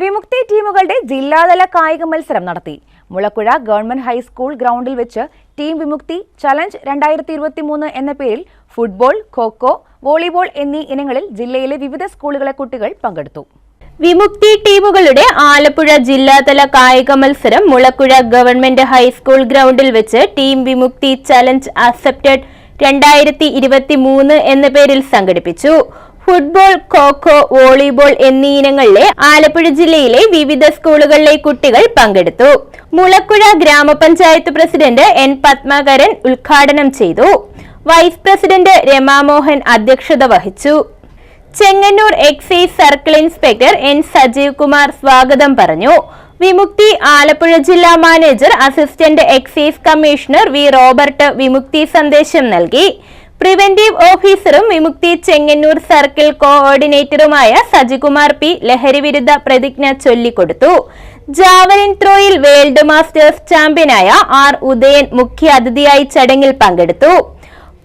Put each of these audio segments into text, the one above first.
വിമുക്തി ടീമുകളുടെ ജില്ലാതല കായിക മത്സരം നടത്തി. മുളക്കുഴ ഗവൺമെന്റ് ഹൈസ്കൂൾ ഗ്രൗണ്ടിൽ വെച്ച് ടീം വിമുക്തി ചലഞ്ച് രണ്ടായിരത്തി ഇരുപത്തി മൂന്ന് എന്ന പേരിൽ ഫുട്ബോൾ ഖോഖോ വോളിബോൾ എന്നീ ഇനങ്ങളിൽ ജില്ലയിലെ വിവിധ സ്കൂളുകളെ കുട്ടികൾ പങ്കെടുത്തു. വിമുക്തി ടീമുകളുടെ ആലപ്പുഴ ജില്ലാതല കായിക മത്സരം മുളക്കുഴ ഗവൺമെന്റ് ഹൈസ്കൂൾ ഗ്രൗണ്ടിൽ വെച്ച് ടീം വിമുക്തി ചലഞ്ച് അക്സെപ്റ്റഡ് രണ്ടായിരത്തി ഇരുപത്തി മൂന്ന് എന്ന പേരിൽ സംഘടിപ്പിച്ചു. ഫുട്ബോൾ ഖോഖോ വോളിബോൾ എന്നീ ഇനങ്ങളിലെ ആലപ്പുഴ ജില്ലയിലെ വിവിധ സ്കൂളുകളിലെ കുട്ടികൾ പങ്കെടുത്തു. മുളക്കുഴ ഗ്രാമപഞ്ചായത്ത് പ്രസിഡന്റ് എൻ പത്മകരൻ ഉദ്ഘാടനം ചെയ്തു. വൈസ് പ്രസിഡന്റ് രമാമോഹൻ അധ്യക്ഷത വഹിച്ചു. Chengannur excise circle inspector N Sajeev Kumar സ്വാഗതം പറഞ്ഞു. വിമുക്തി ആലപ്പുഴ ജില്ലാ manager assistant excise commissioner V Robert Vimukthi സന്ദേശം നൽകി. പ്രിവന്റീവ് ഓഫീസറും വിമുക്തി ചെങ്ങന്നൂർ സർക്കിൾ കോഓർഡിനേറ്ററുമായ സജികുമാർ പി ലഹരിവിരുദ്ധ പ്രതിജ്ഞ ചൊല്ലിക്കൊടുത്തു. ജാവലിൻ ത്രോയിൽ വേൾഡ് മാസ്റ്റേഴ്സ് ചാമ്പ്യനായ ആർ ഉദയൻ മുഖ്യ അതിഥിയായി ചടങ്ങിൽ പങ്കെടുത്തു.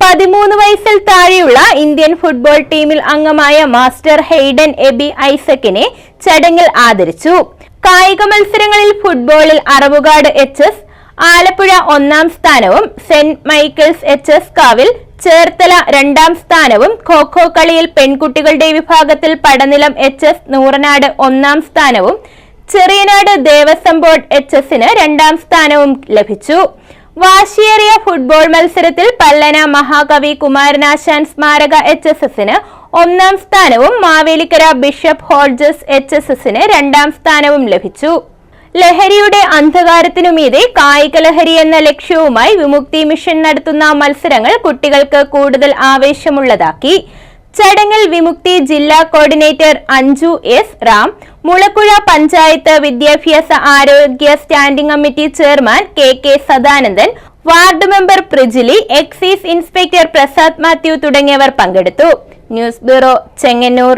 പതിമൂന്ന് വയസ്സിൽ താഴെയുള്ള ഇന്ത്യൻ ഫുട്ബോൾ ടീമിൽ അംഗമായ മാസ്റ്റർ ഹെയ്ഡൻ എബി ഐസക്കിനെ ചടങ്ങിൽ ആദരിച്ചു. കായിക മത്സരങ്ങളിൽ ഫുട്ബോളിൽ അറവുകാട് എച്ച് എസ് ആലപ്പുഴ ഒന്നാം സ്ഥാനവും സെന്റ് മൈക്കിൾസ് എച്ച് എസ് കാവിൽ ചേർത്തല രണ്ടാം സ്ഥാനവും ഖോഖോ കളിയിൽ പെൺകുട്ടികളുടെ വിഭാഗത്തിൽ പടനിലം എച്ച് എസ് നൂറനാട് ഒന്നാം സ്ഥാനവും ചെറിയനാട് ദേവസ്വം ബോർഡ് എച്ച് എസിന് രണ്ടാം സ്ഥാനവും ലഭിച്ചു. വാശിയേറിയ ഫുട്ബോൾ മത്സരത്തിൽ പല്ലന മഹാകവി കുമാരനാശാൻ സ്മാരക എച്ച് എസ് എസിന് ഒന്നാം സ്ഥാനവും Mavelikara bishop Hodges H S എസിന് രണ്ടാം സ്ഥാനവും ലഭിച്ചു. ലഹരിയുടെ അന്ധകാരത്തിനുമീതെ കായിക ലഹരി എന്ന ലക്ഷ്യവുമായി വിമുക്തി മിഷൻ നടത്തുന്ന മത്സരങ്ങൾ കുട്ടികൾക്ക് കൂടുതൽ ആവേശമുള്ളതാക്കി. ചടങ്ങിൽ വിമുക്തി ജില്ലാ കോർഡിനേറ്റർ അഞ്ജു എസ് റാം മുളക്കുഴ പഞ്ചായത്ത് വിദ്യാഭ്യാസ ആരോഗ്യ standing committee chairman K K Sadanandan ward member Prijili excise inspector Prasad Mathew തുടങ്ങിയവർ പങ്കെടുത്തു. News bureau Chengannur.